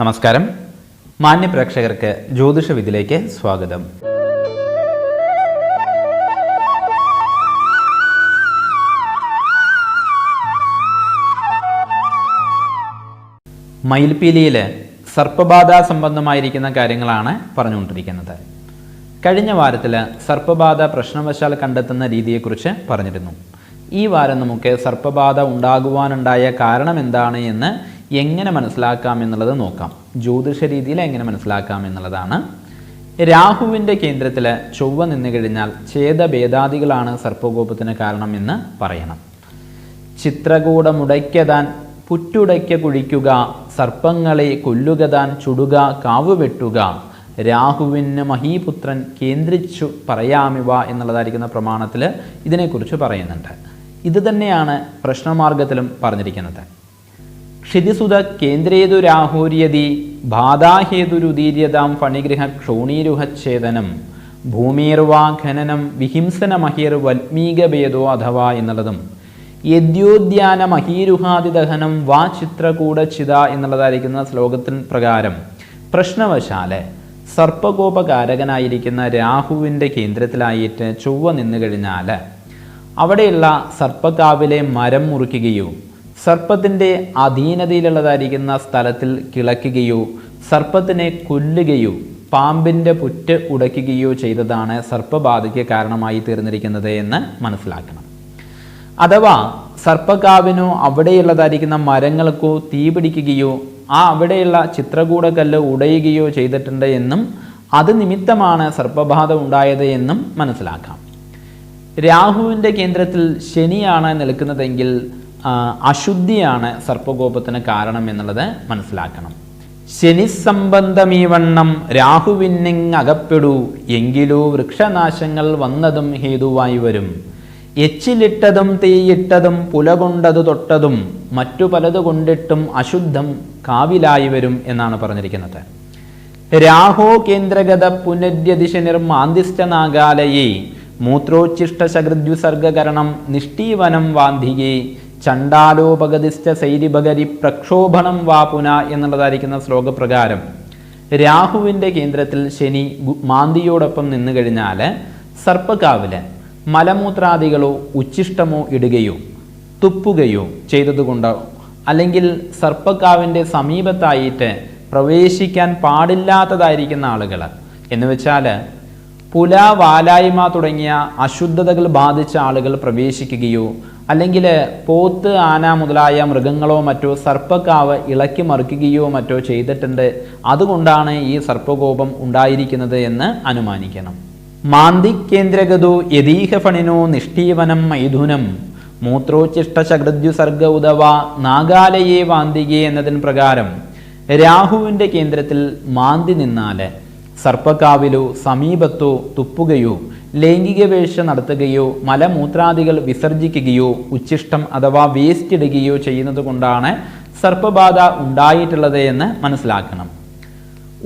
നമസ്കാരം. മാന്യ പ്രേക്ഷകർക്ക് ജ്യോതിഷ വിധിലേക്ക് സ്വാഗതം. മയിൽപ്പീലിയിൽ സർപ്പബാധ സംബന്ധമായിരിക്കുന്ന കാര്യങ്ങളാണ് പറഞ്ഞുകൊണ്ടിരിക്കുന്നത്. കഴിഞ്ഞ വാരത്തിൽ സർപ്പബാധ പ്രശ്നവശാൽ കണ്ടെത്തുന്ന രീതിയെക്കുറിച്ച് പറഞ്ഞിരുന്നു. ഈ വാരം നമുക്ക് സർപ്പബാധ ഉണ്ടാകുവാനുണ്ടായ കാരണം എന്താണ് എന്ന് എങ്ങനെ മനസ്സിലാക്കാം എന്നുള്ളത് നോക്കാം. ജ്യോതിഷ രീതിയിൽ എങ്ങനെ മനസ്സിലാക്കാം എന്നുള്ളതാണ്. രാഹുവിന്റെ കേന്ദ്രത്തിൽ ചൊവ്വ നിന്ന് കഴിഞ്ഞാൽ ഛേദഭേദാദികളാണ് സർപ്പകോപത്തിന് കാരണം എന്ന് പറയണം. ചിത്രകൂടമുടയ്ക്കതാൻ പുറ്റുടയ്ക്ക കുഴിക്കുക സർപ്പങ്ങളെ കൊല്ലുകതാൻ ചുടുക കാവ് വെട്ടുക രാഹുവിന് മഹീപുത്രൻ കേന്ദ്രിച്ചു പറയാമിവ എന്നുള്ളതായിരിക്കുന്ന പ്രമാണത്തിൽ ഇതിനെക്കുറിച്ച് പറയുന്നുണ്ട്. ഇത് തന്നെയാണ് പ്രശ്നമാർഗത്തിലും പറഞ്ഞിരിക്കുന്നത്. ക്ഷിതിസുത കേന്ദ്രേതു രാഹുര്യതി ബാധാഹേതുരുദീര്യതാം ഫണിഗൃഹ ക്ഷോണീരുഹച്ഛേദനം ഭൂമിർവാ ഖനനം വിഹിംസന മഹിർ വൽമീകഭേദോ അഥവാ എന്നുള്ളതും യദ്യോദ്യാന മഹീരുഹാതിദഹനം വാ ചിത്രകൂടച്ചിത എന്നുള്ളതായിരിക്കുന്ന ശ്ലോകത്തിന് പ്രകാരം പ്രശ്നവശാൽ സർപ്പകോപകാരകനായിരിക്കുന്ന രാഹുവിന്റെ കേന്ദ്രത്തിലായിട്ട് ചൊവ്വ നിന്നു കഴിഞ്ഞാൽ അവിടെയുള്ള സർപ്പക്കാവിലെ മരം മുറിക്കുകയോ സർപ്പത്തിന്റെ അധീനതയിലുള്ളതായിരിക്കുന്ന സ്ഥലത്തിൽ കിളയ്ക്കുകയോ സർപ്പത്തിനെ കൊല്ലുകയോ പാമ്പിന്റെ പുറ്റ് ഉടയ്ക്കുകയോ ചെയ്തതാണ് സർപ്പബാധയ്ക്ക് കാരണമായി തീർന്നിരിക്കുന്നത് എന്ന് മനസ്സിലാക്കണം. അഥവാ സർപ്പക്കാവിനോ അവിടെയുള്ളതായിരിക്കുന്ന മരങ്ങൾക്കോ തീപിടിക്കുകയോ ആ അവിടെയുള്ള ചിത്രകൂടക്കല്ല് ഉടയുകയോ ചെയ്തിട്ടുണ്ട് എന്നും അത് നിമിത്തമാണ് സർപ്പബാധ ഉണ്ടായത് എന്നും മനസ്സിലാക്കാം. രാഹുവിന്റെ കേന്ദ്രത്തിൽ ശനിയാണ് നിൽക്കുന്നതെങ്കിൽ അശുദ്ധിയാണ് സർപ്പകോപത്തിന് കാരണം എന്നുള്ളത് മനസ്സിലാക്കണം. ശനി സംബന്ധമീവണ്ണം രാഹുവിന്നിങ് അകപ്പെടൂ എങ്കിലോ വൃക്ഷനാശങ്ങൾ വന്നതും ഹേതുവായി വരും. എച്ചിലിട്ടതും തീയിട്ടതും പുലകൊണ്ടതു തൊട്ടതും മറ്റു പലത് കൊണ്ടിട്ടും അശുദ്ധം കാവിലായി വരും എന്നാണ് പറഞ്ഞിരിക്കുന്നത്. രാഹോ കേന്ദ്രഗത പുനര്യദിശ മൂത്രോച്ചിഷ്ട മൂത്രോച്ഛിഷ്ടശകൃദ്വിസർഗകരണം നിഷ്ഠീവനം വാന്ധിയെ ചണ്ടാലോപഗതിസ്ഥ സൈരിഭഗരി പ്രക്ഷോഭണം വാ പുന എന്നുള്ളതായിരിക്കുന്ന ശ്ലോകപ്രകാരം രാഹുവിന്റെ കേന്ദ്രത്തിൽ ശനി മാന്തിയോടൊപ്പം നിന്നു കഴിഞ്ഞാൽ സർപ്പക്കാവിൽ മലമൂത്രാദികളോ ഉച്ഛിഷ്ടമോ ഇടുകയോ തുപ്പുകയോ ചെയ്തതുകൊണ്ടോ അല്ലെങ്കിൽ സർപ്പക്കാവിന്റെ സമീപത്തായിട്ട് പ്രവേശിക്കാൻ പാടില്ലാത്തതായിരിക്കുന്ന ആളുകൾ. എന്ന് വെച്ചാൽ പുല വാലായ്മ തുടങ്ങിയ അശുദ്ധതകൾ ബാധിച്ച ആളുകൾ പ്രവേശിക്കുകയോ അല്ലെങ്കിൽ പോത്ത് ആന മുതലായ മൃഗങ്ങളോ മറ്റോ സർപ്പക്കാവ് ഇളക്കി മറിക്കുകയോ മറ്റോ ചെയ്തിട്ടുണ്ട്. അതുകൊണ്ടാണ് ഈ സർപ്പകോപം ഉണ്ടായിരിക്കുന്നത് എന്ന് അനുമാനിക്കണം. മാന്തി കേന്ദ്രഗതു യതീഹ ഫണിനോ നിഷ്ഠീവനം മൈഥുനം മൂത്രോച്ഛിഷ്ടശകൃദ്യുസർഗ ഉദവ നാഗാലയെ വാന്തികെ എന്നതിന് പ്രകാരം രാഹുവിന്റെ കേന്ദ്രത്തിൽ മാന്തി നിന്നാൽ സർപ്പക്കാവിലോ സമീപത്തോ തുപ്പുകയോ ലൈംഗിക വേഴ്ച നടത്തുകയോ മലമൂത്രാദികൾ വിസർജിക്കുകയോ ഉച്ഛിഷ്ടം അഥവാ വേസ്റ്റ് ഇടുകയോ ചെയ്യുന്നത് കൊണ്ടാണ് സർപ്പബാധ ഉണ്ടായിട്ടുള്ളത് എന്ന് മനസ്സിലാക്കണം.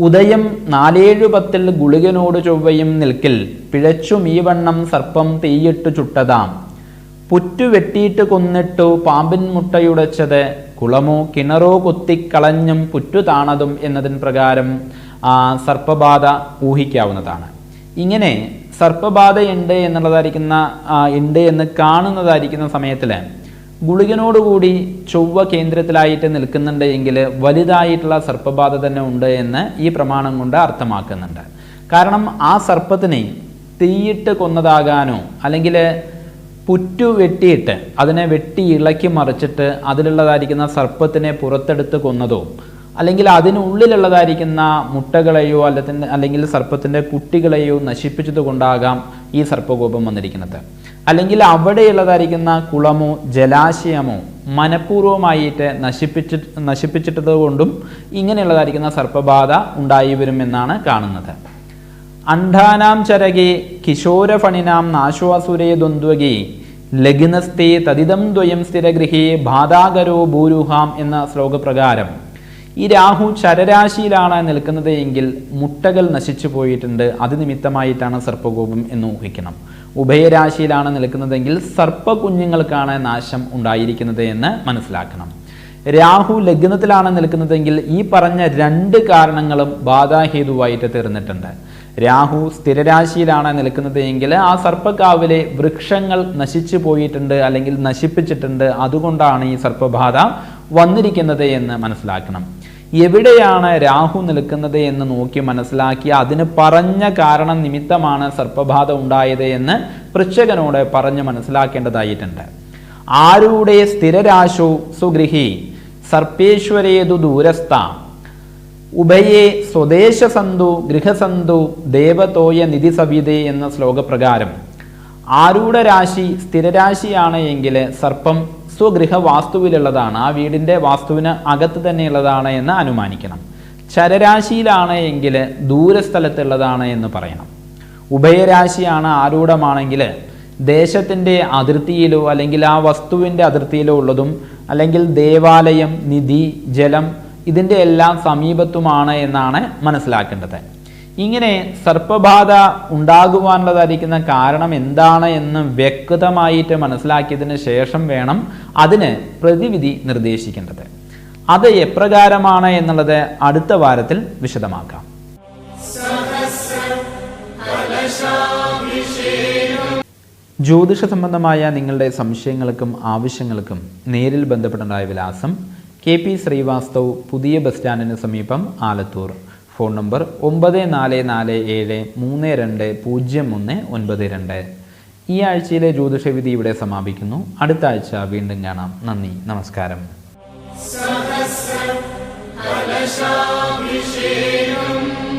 ഉദയം നാലേഴു പത്തിൽ ഗുളികനോട് ചൊവ്വയും നിൽക്കിൽ പിഴച്ചു മീവണ്ണം വണ്ണം സർപ്പം തീയിട്ടു ചുട്ടതാം. പുറ്റു വെട്ടിയിട്ട് കൊന്നിട്ടു പാമ്പിൻ മുട്ടയുടച്ചത് കുളമോ കിണറോ കുത്തിക്കളഞ്ഞും പുറ്റു താണതും എന്നതിന് പ്രകാരം സർപ്പബാധ ഊഹിക്കാവുന്നതാണ്. ഇങ്ങനെ സർപ്പബാധയുണ്ട് എന്നുള്ളതായിരിക്കുന്ന ഉണ്ട് എന്ന് കാണുന്നതായിരിക്കുന്ന സമയത്തിൽ ഗുളികനോടുകൂടി ചൊവ്വ കേന്ദ്രത്തിലായിട്ട് നിൽക്കുന്നുണ്ട് എങ്കിൽ വലുതായിട്ടുള്ള സർപ്പബാധ തന്നെ ഉണ്ട് എന്ന് ഈ പ്രമാണം കൊണ്ട് അർത്ഥമാക്കുന്നുണ്ട്. കാരണം ആ സർപ്പത്തിനെ തീയിട്ട് കൊന്നതാകാനോ അല്ലെങ്കിൽ പുറ്റു വെട്ടിയിട്ട് അതിനെ വെട്ടി ഇളക്കി മറിച്ചിട്ട് അതിലുള്ളതായിരിക്കുന്ന സർപ്പത്തിനെ പുറത്തെടുത്ത് കൊന്നതോ അല്ലെങ്കിൽ അതിനുള്ളിലുള്ളതായിരിക്കുന്ന മുട്ടകളെയോ അല്ലെങ്കിൽ അല്ലെങ്കിൽ സർപ്പത്തിന്റെ കുട്ടികളെയോ നശിപ്പിച്ചത് കൊണ്ടാകാം ഈ സർപ്പകോപം വന്നിരിക്കുന്നത്. അല്ലെങ്കിൽ അവിടെയുള്ളതായിരിക്കുന്ന കുളമോ ജലാശയമോ മനഃപൂർവമായിട്ട് നശിപ്പിച്ചി നശിപ്പിച്ചിട്ടത് കൊണ്ടും ഇങ്ങനെയുള്ളതായിരിക്കുന്ന സർപ്പബാധ ഉണ്ടായി വരുമെന്നാണ് കാണുന്നത്. അണ്ഡാനാം ചരകെ കിശോരഫണിനാം നാശ്വാസുരേ ദ്വന്ദ്വകെ ലഗ്നസ്തേ തതിതം ദ്വയം സ്ഥിരഗൃഹേ ബാധാകരോ ഭൂരുഹാം എന്ന ശ്ലോകപ്രകാരം ഈ രാഹു ചരരാശിയിലാണ് നിൽക്കുന്നത് എങ്കിൽ മുട്ടകൾ നശിച്ചു പോയിട്ടുണ്ട്. അത് നിമിത്തമായിട്ടാണ് സർപ്പകോപം എന്ന് ഊഹിക്കണം. ഉഭയരാശിയിലാണ് നിൽക്കുന്നതെങ്കിൽ സർപ്പ കുഞ്ഞുങ്ങൾക്കാണ് നാശം ഉണ്ടായിരിക്കുന്നത് എന്ന് മനസ്സിലാക്കണം. രാഹു ലഗ്നത്തിലാണ് നിൽക്കുന്നതെങ്കിൽ ഈ പറഞ്ഞ രണ്ട് കാരണങ്ങളും ബാധാഹേതുവായിട്ട് തീർന്നിട്ടുണ്ട്. രാഹു സ്ഥിരരാശിയിലാണ് നിൽക്കുന്നത് എങ്കിൽ ആ സർപ്പക്കാവിലെ വൃക്ഷങ്ങൾ നശിച്ചു പോയിട്ടുണ്ട് അല്ലെങ്കിൽ നശിപ്പിച്ചിട്ടുണ്ട്. അതുകൊണ്ടാണ് ഈ സർപ്പബാധ വന്നിരിക്കുന്നത് എന്ന് മനസ്സിലാക്കണം. എവിടെയാണ് രാഹു നിൽക്കുന്നത് എന്ന് നോക്കി മനസ്സിലാക്കി അതിന് പറഞ്ഞ കാരണം നിമിത്തമാണ് സർപ്പബാധ ഉണ്ടായത് എന്ന് പൃച്ഛകനോട് പറഞ്ഞ് മനസ്സിലാക്കേണ്ടതായിട്ടുണ്ട്. ആരുടെ സ്ഥിരരാശു സുഗൃഹി? സർപ്പേശ്വരേതു ദൂരസ്ഥ. ഉഭയേ സ്വദേശസന്തു ഗൃഹസന്തു ദേവതോയ നിധി സവിതേ എന്ന ശ്ലോകപ്രകാരം ആരുടെ രാശി സ്ഥിരരാശിയാണ് എങ്കിൽ സർപ്പം സ്വഗൃഹ വാസ്തുവിലുള്ളതാണ് ആ വീടിന്റെ വാസ്തുവിന് അകത്ത് തന്നെയുള്ളതാണ് എന്ന് അനുമാനിക്കണം. ചരരാശിയിലാണ് എങ്കിൽ ദൂരസ്ഥലത്തുള്ളതാണ് എന്ന് പറയണം. ഉഭയരാശിയാണ് ആരൂഢമാണെങ്കിൽ ദേശത്തിന്റെ അതിർത്തിയിലോ അല്ലെങ്കിൽ ആ വസ്തുവിന്റെ അതിർത്തിയിലോ ഉള്ളതും അല്ലെങ്കിൽ ദേവാലയം നിധി ജലം ഇതിന്റെ എല്ലാം സമീപത്തുമാണ് എന്നാണ് മനസ്സിലാക്കേണ്ടത്. ഇങ്ങനെ സർപ്പബാധ ഉണ്ടാകുവാനുള്ളതായിരിക്കുന്ന കാരണം എന്താണ് എന്ന് വ്യക്തമായിട്ട് മനസ്സിലാക്കിയതിന് ശേഷം വേണം അതിന് പ്രതിവിധി നിർദ്ദേശിക്കേണ്ടത്. അത് എപ്രകാരമാണ് എന്നുള്ളത് അടുത്ത വാരത്തിൽ വിശദമാക്കാം. ജ്യോതിഷ സംബന്ധമായ നിങ്ങളുടെ സംശയങ്ങൾക്കും ആവശ്യങ്ങൾക്കും നേരിൽ ബന്ധപ്പെടേണ്ടായ വിലാസം കെ പി ശ്രീവാസ്തവ് പുതിയ ബസ് സ്റ്റാൻഡിന് സമീപം ആലത്തൂർ. ഫോൺ നമ്പർ ഒമ്പത് നാല് നാല് ഏഴ് മൂന്ന് രണ്ട് പൂജ്യം ഒന്ന് ഒൻപത് രണ്ട്. ഈ ആഴ്ചയിലെ ജ്യോതിഷവിധി ഇവിടെ സമാപിക്കുന്നു. അടുത്ത ആഴ്ച വീണ്ടും കാണാം. നന്ദി. നമസ്കാരം. കലശാഭിഷേകം